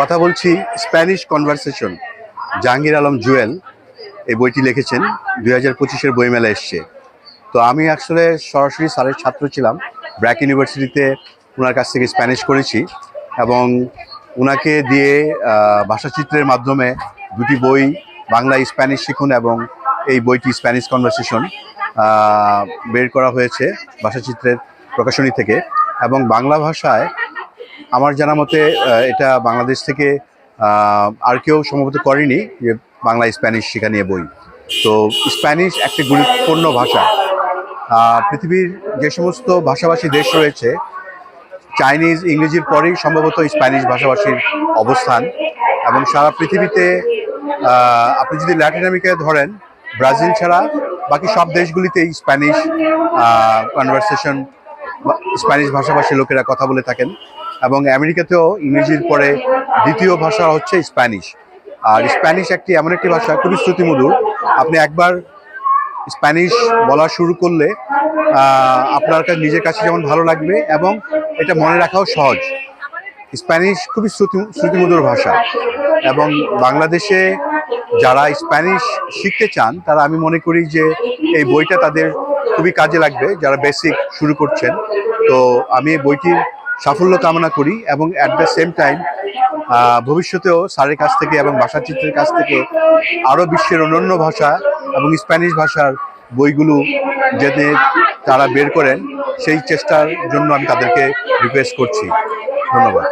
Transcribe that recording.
কথা বলছি Spanish conversation Jahangir Alam Jewel. এই বইটি লিখেছেন দুই হাজার পঁচিশের বইমেলা এসছে। তো আমি আসলে সরাসরি স্যারের ছাত্র ছিলাম, ব্র্যাক ইউনিভার্সিটিতে ওনার কাছ থেকে স্প্যানিশ করেছি এবং ওনাকে দিয়ে ভাষাচিত্রের মাধ্যমে দুটি বই, বাংলা স্প্যানিশ শিখুন এবং এই বইটি স্প্যানিশ কনভারসেশন বের করা হয়েছে ভাষাচিত্রের প্রকাশনী থেকে এবং বাংলা ভাষায় আমার জানা মতে এটা বাংলাদেশ থেকে আর কেউ সম্ভবত করেনি যে বাংলা স্প্যানিশ শেখা নিয়ে বই। তো স্প্যানিশ একটি গুরুত্বপূর্ণ ভাষা। পৃথিবীর যে সমস্ত ভাষাভাষী দেশ রয়েছে, চাইনিজ, ইংরেজির পরেই সম্ভবত স্প্যানিশ ভাষাভাষীর অবস্থান। এবং সারা পৃথিবীতে আপনি যদি ল্যাটিন আমেরিকায় ধরেন, ব্রাজিল ছাড়া বাকি সব দেশগুলিতেই স্প্যানিশ কনভারসেশন স্প্যানিশ ভাষাভাষী লোকেরা কথা বলে থাকেন। এবং আমেরিকাতেও ইংরেজির পরে দ্বিতীয় ভাষা হচ্ছে স্প্যানিশ। আর স্প্যানিশ একটি এমন একটি ভাষা, খুবই শ্রুতিমধুর। আপনি একবার স্প্যানিশ বলা শুরু করলে আপনার কাছে, নিজের কাছে যেমন ভালো লাগবে এবং এটা মনে রাখাও সহজ। স্প্যানিশ খুবই শ্রুতি, শ্রুতিমধুর ভাষা এবং বাংলাদেশে যারা স্প্যানিশ শিখতে চান, তারা আমি মনে করি যে এই বইটা তাদের খুবই কাজে লাগবে, যারা বেসিক শুরু করছেন। তো আমি এই বইটির সাফল্য কামনা করি এবং অ্যাট দ্য সেম টাইম ভবিষ্যতেও স্যারের কাছ থেকে এবং ভাষাচিত্রের কাছ থেকে আরও বিশ্বের অন্যান্য ভাষা এবং স্প্যানিশ ভাষার বইগুলো যাতে তারা বের করেন, সেই চেষ্টার জন্য আমি তাদেরকে রিকোয়েস্ট করছি। ধন্যবাদ।